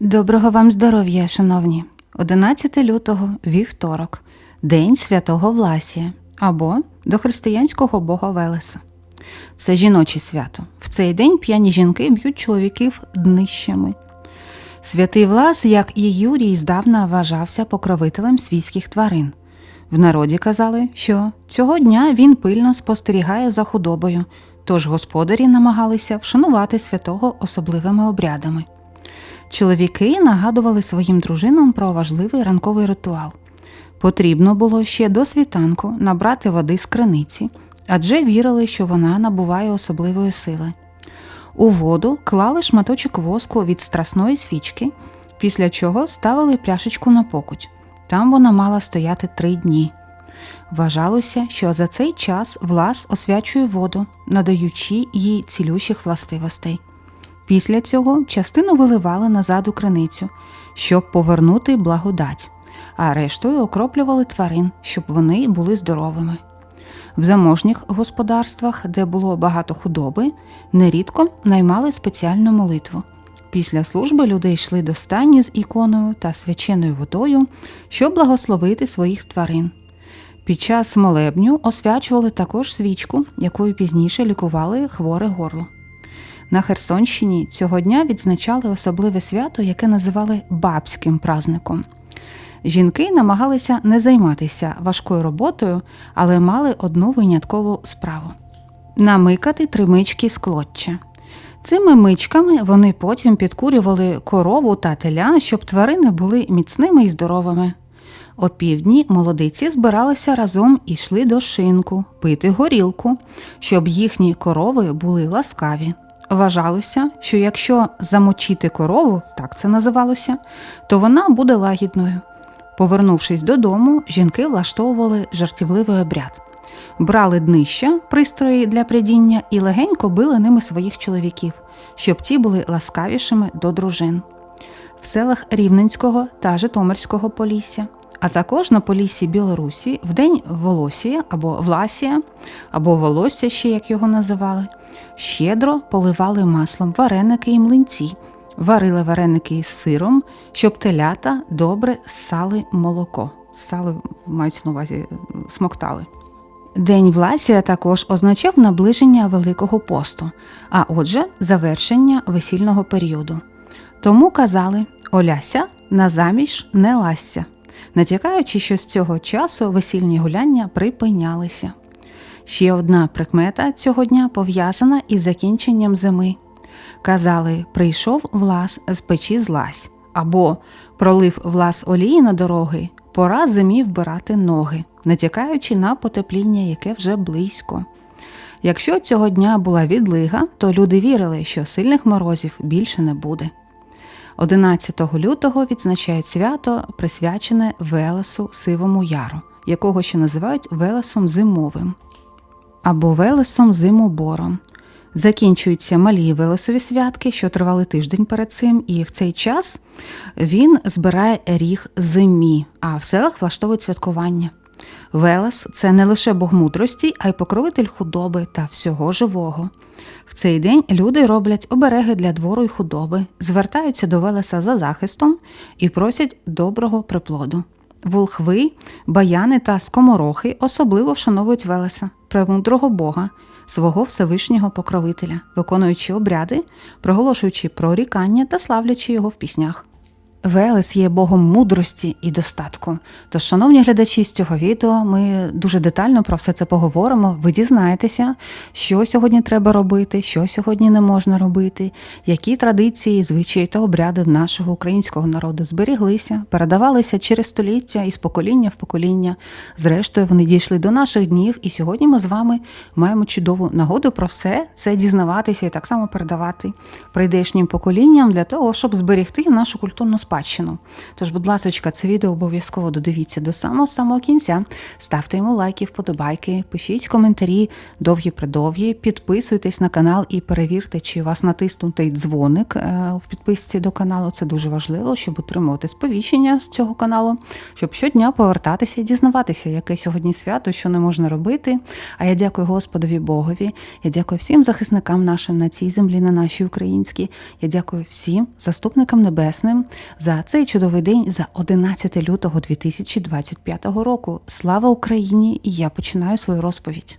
Доброго вам здоров'я, шановні. 11 лютого, вівторок, День святого Власія або до християнського бога Велеса. Це жіноче свято. В цей день п'яні жінки б'ють чоловіків днищами. Святий Влас, як і Юрій, здавна вважався покровителем свійських тварин. В народі казали, що цього дня він пильно спостерігає за худобою, тож господарі намагалися вшанувати святого особливими обрядами. Чоловіки нагадували своїм дружинам про важливий ранковий ритуал. Потрібно було ще до світанку набрати води з криниці, адже вірили, що вона набуває особливої сили. У воду клали шматочок воску від страсної свічки, після чого ставили пляшечку на покуть. Там вона мала стояти три дні. Вважалося, що за цей час влас освячує воду, надаючи їй цілющих властивостей. Після цього частину виливали назад у криницю, щоб повернути благодать, а рештою окроплювали тварин, щоб вони були здоровими. В заможніх господарствах, де було багато худоби, нерідко наймали спеціальну молитву. Після служби люди йшли до стані з іконою та свяченою водою, щоб благословити своїх тварин. Під час молебню освячували також свічку, якою пізніше лікували хворе горло. На Херсонщині цього дня відзначали особливе свято, яке називали бабським праздником. Жінки намагалися не займатися важкою роботою, але мали одну виняткову справу намикати три мички з клоччя. Цими мичками вони потім підкурювали корову та теля, щоб тварини були міцними і здоровими. О півдні молодиці збиралися разом і йшли до шинку пити горілку, щоб їхні корови були ласкаві. Вважалося, що якщо замочити корову, так це називалося, то вона буде лагідною. Повернувшись додому, жінки влаштовували жартівливий обряд. Брали днища, пристрої для прядіння і легенько били ними своїх чоловіків, щоб ті були ласкавішими до дружин. В селах Рівненського та Житомирського Полісся, а також на Поліссі Білорусі в день Волосія або Власія, або Волосся, ще як його називали, щедро поливали маслом вареники і млинці, варили вареники із сиром, щоб телята добре ссали молоко. Ссали, мають на увазі, смоктали. День Власія також означав наближення Великого посту, а отже, завершення весільного періоду. Тому казали Оляся на заміж не ласся, натякаючи, що з цього часу весільні гуляння припинялися. Ще одна прикмета цього дня пов'язана із закінченням зими. Казали, прийшов влас з печі злазь, або пролив влас олії на дороги, пора зимі вбирати ноги, натякаючи на потепління, яке вже близько. Якщо цього дня була відлига, то люди вірили, що сильних морозів більше не буде. 11 лютого відзначають свято, присвячене Велесу Сивому Яру, якого ще називають Велесом Зимовим або Велесом Зимобором. Закінчуються малі велесові святки, що тривали тиждень перед цим, і в цей час він збирає ріг зимі, а в селах влаштовують святкування. Велес це не лише бог мудрості, а й покровитель худоби та всього живого. В цей день люди роблять обереги для двору й худоби, звертаються до Велеса за захистом і просять доброго приплоду. Волхви, баяни та скоморохи особливо вшановують Велеса, премудрого Бога, свого Всевишнього покровителя, виконуючи обряди, проголошуючи прорікання та славлячи його в піснях. Велес є богом мудрості і достатку. Тож, шановні глядачі, з цього відео ми дуже детально про все це поговоримо. Ви дізнаєтеся, що сьогодні треба робити, що сьогодні не можна робити, які традиції, звичаї та обряди нашого українського народу зберіглися, передавалися через століття із покоління в покоління. Зрештою, вони дійшли до наших днів, і сьогодні ми з вами маємо чудову нагоду про все це дізнаватися і так само передавати прийдешнім поколінням для того, щоб зберегти нашу культурну спадщину спадщину. Тож, будь ласка, це відео обов'язково додивіться до самого самого кінця. Ставте йому лайки, вподобайки, пишіть коментарі довгі-придовгі, підписуйтесь на канал і перевірте, чи у вас натиснутий дзвоник е, в підписці до каналу. Це дуже важливо, щоб отримувати сповіщення з цього каналу, щоб щодня повертатися і дізнаватися, яке сьогодні свято, що не можна робити. А я дякую Господові Богові. Я дякую всім захисникам нашим на цій землі, на нашій українській. Я дякую всім заступникам небесним за цей чудовий день, за 11 лютого 2025 року. Слава Україні! І я починаю свою розповідь.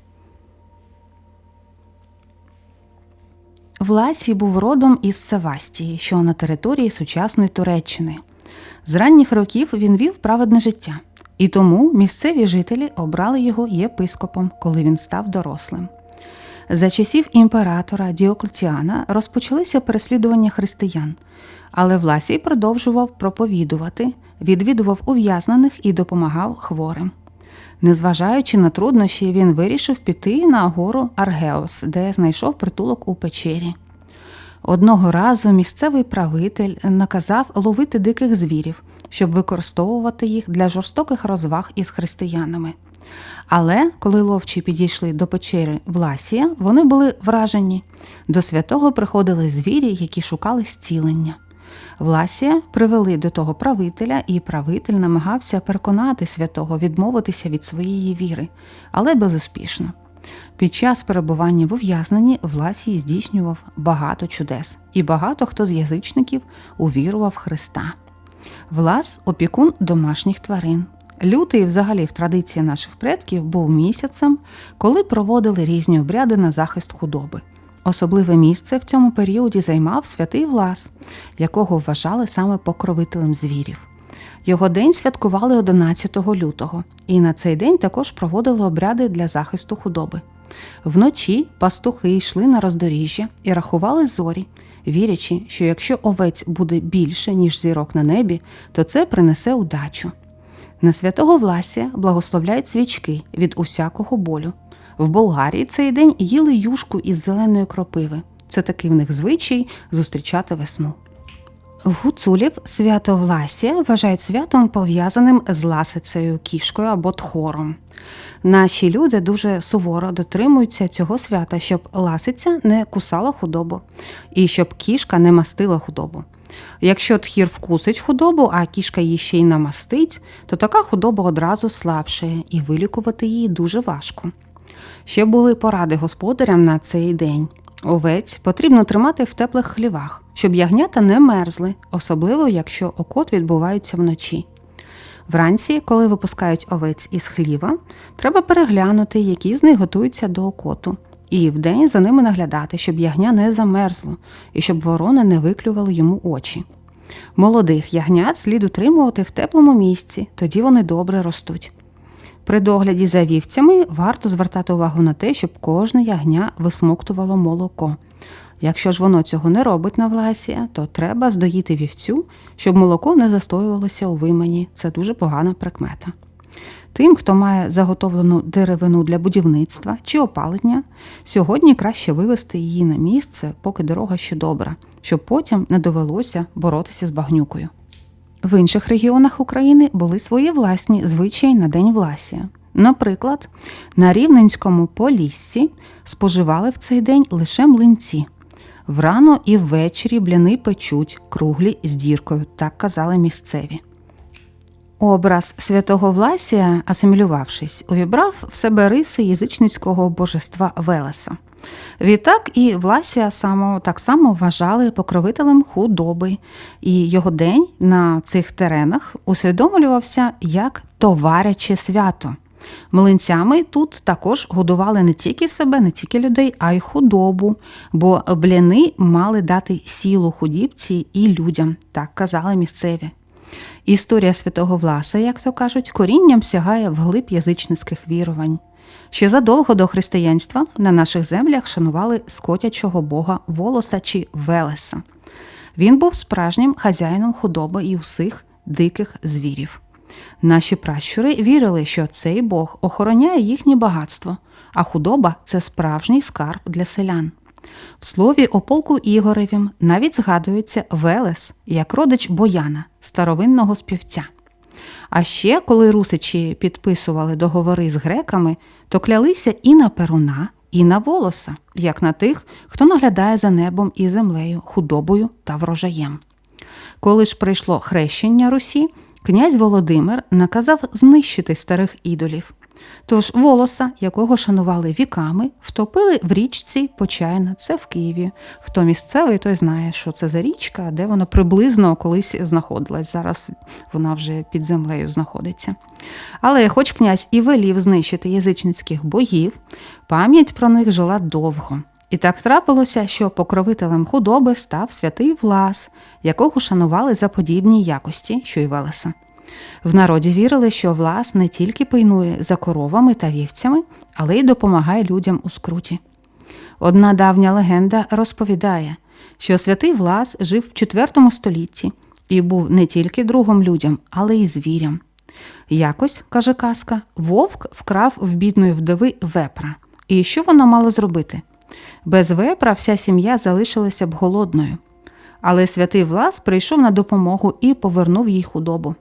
Власій був родом із Севастії, що на території сучасної Туреччини. З ранніх років він вів праведне життя, і тому місцеві жителі обрали його єпископом, коли він став дорослим. За часів імператора Діоклетіана розпочалися переслідування християн, але Власій продовжував проповідувати, відвідував ув'язнених і допомагав хворим. Незважаючи на труднощі, він вирішив піти на гору Аргеос, де знайшов притулок у печері. Одного разу місцевий правитель наказав ловити диких звірів, щоб використовувати їх для жорстоких розваг із християнами. Але коли ловчі підійшли до печери Власія, вони були вражені. До святого приходили звірі, які шукали зцілення. Власія привели до того правителя, і правитель намагався переконати святого відмовитися від своєї віри, але безуспішно. Під час перебування в ув'язненні Власій здійснював багато чудес, і багато хто з язичників увірував Христа. Влас опікун домашніх тварин. Лютий, взагалі, в традиції наших предків, був місяцем, коли проводили різні обряди на захист худоби. Особливе місце в цьому періоді займав святий Влас, якого вважали саме покровителем звірів. Його день святкували 11 лютого, і на цей день також проводили обряди для захисту худоби. Вночі пастухи йшли на роздоріжжя і рахували зорі, вірячи, що якщо овець буде більше, ніж зірок на небі, то це принесе удачу. На святого Власія благословляють свічки від усякого болю. В Болгарії цей день їли юшку із зеленої кропиви. Це такий в них звичай зустрічати весну. В гуцулів свято Власія вважають святом пов'язаним з ласицею, кішкою або тхором. Наші люди дуже суворо дотримуються цього свята, щоб ласиця не кусала худобу і щоб кішка не мастила худобу. Якщо тхір вкусить худобу, а кішка її ще й намастить, то така худоба одразу слабшає і вилікувати її дуже важко. Ще були поради господарям на цей день. Овець потрібно тримати в теплих хлівах, щоб ягнята не мерзли, особливо якщо окот відбувається вночі. Вранці, коли випускають овець із хліва, треба переглянути, які з них готуються до окоту, і вдень за ними наглядати, щоб ягня не замерзло і щоб ворони не виклювали йому очі. Молодих ягнят слід утримувати в теплому місці, тоді вони добре ростуть. При догляді за вівцями варто звертати увагу на те, щоб кожне ягня висмоктувало молоко. Якщо ж воно цього не робить на власі, то треба здоїти вівцю, щоб молоко не застоювалося у вимані. Це дуже погана прикмета. Тим, хто має заготовлену деревину для будівництва чи опалення, сьогодні краще вивести її на місце, поки дорога ще добра, щоб потім не довелося боротися з багнюкою. В інших регіонах України були свої власні звичаї на День Власія. Наприклад, на Рівненському Поліссі споживали в цей день лише млинці. Врано і ввечері бляни печуть, круглі з діркою, так казали місцеві. Образ святого Власія, асимілювавшись, увібрав в себе риси язичницького божества Велеса. Відтак і Власія само, так само вважали покровителем худоби, і його день на цих теренах усвідомлювався як товаряче свято. Млинцями тут також годували не тільки себе, не тільки людей, а й худобу, бо бляни мали дати сілу худібці і людям, так казали місцеві. Історія святого Власа, як то кажуть, корінням сягає вглиб язичницьких вірувань. Ще задовго до християнства на наших землях шанували скотячого бога волоса чи Велеса. Він був справжнім хазяїном худоби і усіх диких звірів. Наші пращури вірили, що цей Бог охороняє їхнє багатство, а худоба це справжній скарб для селян. В слові о полку Ігоревім навіть згадується Велес як родич Бояна, старовинного співця. А ще, коли русичі підписували договори з греками, то клялися і на перуна, і на волоса, як на тих, хто наглядає за небом і землею, худобою та врожаєм. Коли ж прийшло хрещення Русі, князь Володимир наказав знищити старих ідолів. Тож волоса, якого шанували віками, втопили в річці Почайна, це в Києві. Хто місцевий, той знає, що це за річка, де вона приблизно колись знаходилась. Зараз вона вже під землею знаходиться. Але, хоч князь і велів знищити язичницьких богів, пам'ять про них жила довго. І так трапилося, що покровителем худоби став святий Влас, якого шанували за подібні якості, що й Велеса. В народі вірили, що Влас не тільки пильнує за коровами та вівцями, але й допомагає людям у скруті. Одна давня легенда розповідає, що святий Влас жив в IV столітті і був не тільки другом людям, але й звірям. Якось, каже казка, вовк вкрав в бідної вдови вепра. І що вона мала зробити? Без вепра вся сім'я залишилася б голодною. Але святий Влас прийшов на допомогу і повернув їй худобу.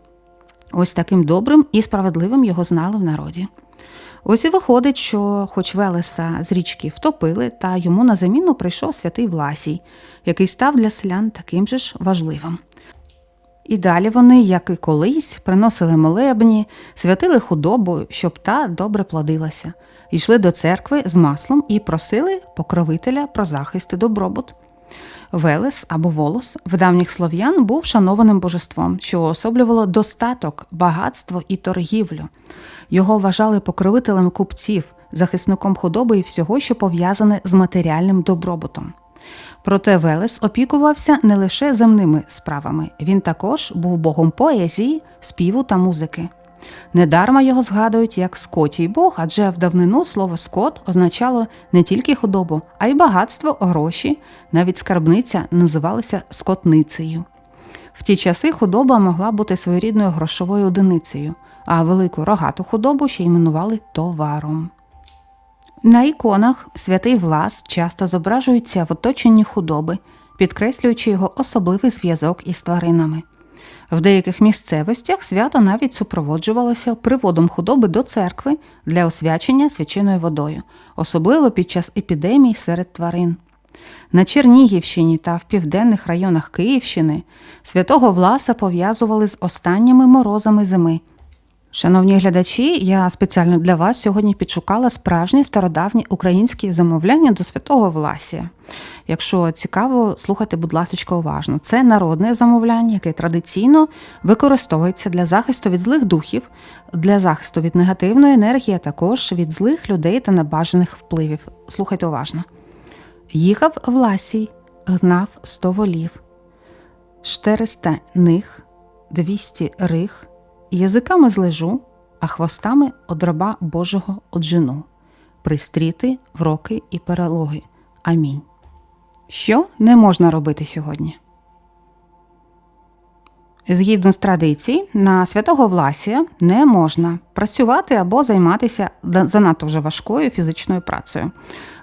Ось таким добрим і справедливим його знали в народі. Ось і виходить, що, хоч Велеса з річки втопили, та йому на заміну прийшов святий Власій, який став для селян таким же ж важливим. І далі вони, як і колись, приносили молебні, святили худобу, щоб та добре плодилася, йшли до церкви з маслом і просили покровителя про захист і добробут. Велес або волос в давніх слов'ян був шанованим божеством, що особлювало достаток, багатство і торгівлю. Його вважали покровителем купців, захисником худоби і всього, що пов'язане з матеріальним добробутом. Проте Велес опікувався не лише земними справами, він також був богом поезії, співу та музики. Недарма його згадують як скотій Бог, адже в давнину слово скот означало не тільки худобу, а й багатство, гроші, навіть скарбниця називалася скотницею. В ті часи худоба могла бути своєрідною грошовою одиницею, а велику рогату худобу ще іменували товаром. На іконах святий Влас часто зображується в оточенні худоби, підкреслюючи його особливий зв'язок із тваринами. В деяких місцевостях свято навіть супроводжувалося приводом худоби до церкви для освячення свяченою водою, особливо під час епідемій серед тварин. На Чернігівщині та в південних районах Київщини святого Власа пов'язували з останніми морозами зими. Шановні глядачі, я спеціально для вас сьогодні підшукала справжні стародавні українські замовляння до святого Власія. Якщо цікаво, слухайте, будь ласка, уважно. Це народне замовляння, яке традиційно використовується для захисту від злих духів, для захисту від негативної енергії, а також від злих людей та небажаних впливів. Слухайте уважно. Їхав Власій, гнав сто волів, штереста них, двісті рих язиками злежу, а хвостами од раба Божого оджину, пристріти, вроки і перелоги. Амінь. Що не можна робити сьогодні? Згідно з традицій, на святого Власія не можна працювати або займатися занадто вже важкою фізичною працею.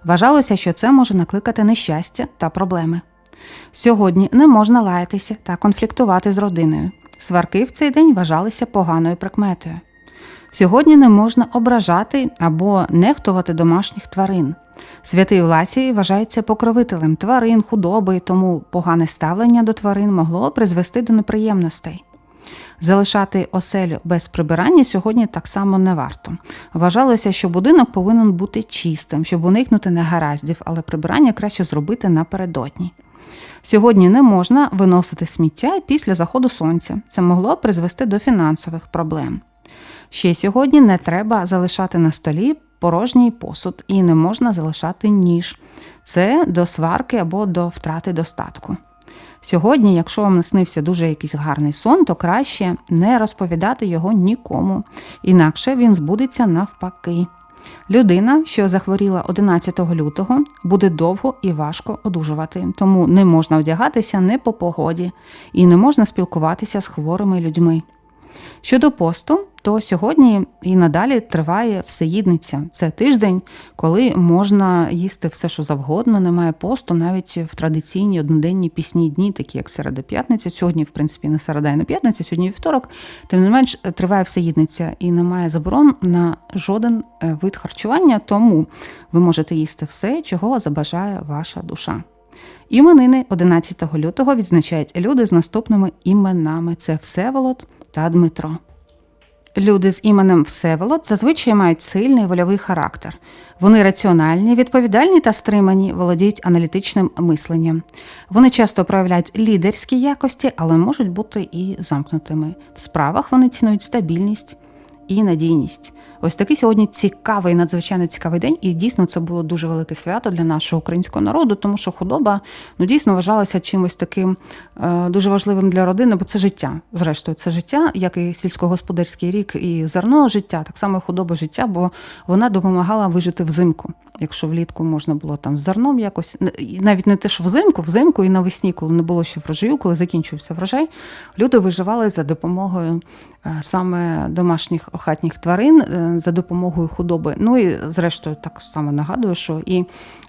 Вважалося, що це може накликати нещастя та проблеми. Сьогодні не можна лаятися та конфліктувати з родиною. Сварки в цей день вважалися поганою прикметою. Сьогодні не можна ображати або нехтувати домашніх тварин. Святий Власій вважається покровителем тварин, худоби, тому погане ставлення до тварин могло призвести до неприємностей. Залишати оселю без прибирання сьогодні так само не варто. Вважалося, що будинок повинен бути чистим, щоб уникнути негараздів, але прибирання краще зробити напередодні. Сьогодні не можна виносити сміття після заходу сонця. Це могло призвести до фінансових проблем. Ще сьогодні не треба залишати на столі порожній посуд і не можна залишати ніж. Це до сварки або до втрати достатку. Сьогодні, якщо вам наснився дуже якийсь гарний сон, то краще не розповідати його нікому, інакше він збудеться навпаки. Людина, що захворіла 11 лютого, буде довго і важко одужувати, тому не можна одягатися не по погоді і не можна спілкуватися з хворими людьми. Щодо посту, то сьогодні і надалі триває всеїдниця. Це тиждень, коли можна їсти все, що завгодно, немає посту, навіть в традиційні одноденні пісні дні, такі як середа п'ятниця. Сьогодні, в принципі, не середа і не п'ятниця, сьогодні вівторок. Тим не менш, триває всеїдниця і немає заборон на жоден е, вид харчування, тому ви можете їсти все, чого забажає ваша душа. Іменини 11 лютого відзначають люди з наступними іменами: це Всеволод та Дмитро. Люди з іменем Всеволод зазвичай мають сильний вольовий характер. Вони раціональні, відповідальні та стримані, володіють аналітичним мисленням. Вони часто проявляють лідерські якості, але можуть бути і замкнутими. В справах вони цінують стабільність і надійність. Ось такий сьогодні цікавий, надзвичайно цікавий день, і дійсно це було дуже велике свято для нашого українського народу, тому що худоба ну дійсно вважалася чимось таким е, дуже важливим для родини, бо це життя. Зрештою, це життя, як і сільськогосподарський рік, і зерно життя, так само і худоба життя, бо вона допомагала вижити взимку. Якщо влітку можна було там з зерном якось, навіть не те, що взимку, взимку і навесні, коли не було ще врожаю, коли закінчився врожай, люди виживали за допомогою е, саме домашніх хатніх тварин, е, за допомогою худоби. Ну і зрештою, так само нагадую, що і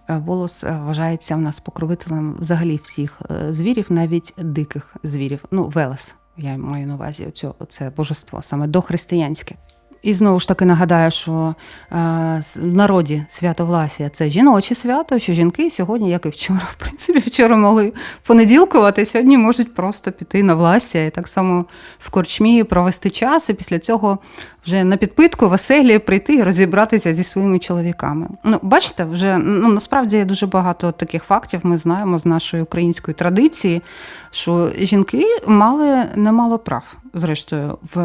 е, волос вважається в нас покровителем взагалі всіх звірів, навіть диких звірів. Ну, велес, я маю на увазі оцю, це божество, саме дохристиянське. І знову ж таки нагадаю, що е, в народі свято Власія це жіноче свято, що жінки сьогодні, як і вчора, в принципі, вчора могли понеділкувати, сьогодні можуть просто піти на Власія і так само в корчмі провести час, і після цього вже на підпитку веселі прийти і розібратися зі своїми чоловіками. Ну, бачите, вже ну насправді дуже багато таких фактів. Ми знаємо з нашої української традиції, що жінки мали немало прав, зрештою, в,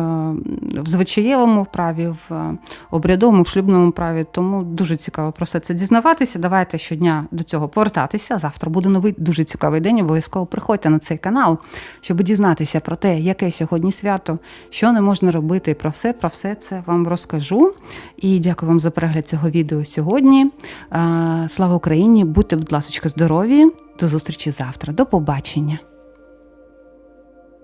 в звичаєвому праві, в обрядовому, в шлюбному праві. Тому дуже цікаво про все це дізнаватися. Давайте щодня до цього повертатися. Завтра буде новий дуже цікавий день. Обов'язково приходьте на цей канал, щоб дізнатися про те, яке сьогодні свято, що не можна робити. Про все, про все це вам розкажу. І дякую вам за перегляд цього відео сьогодні. Е, Слава Україні! Будьте, будь ласка, здорові! До зустрічі завтра. До побачення!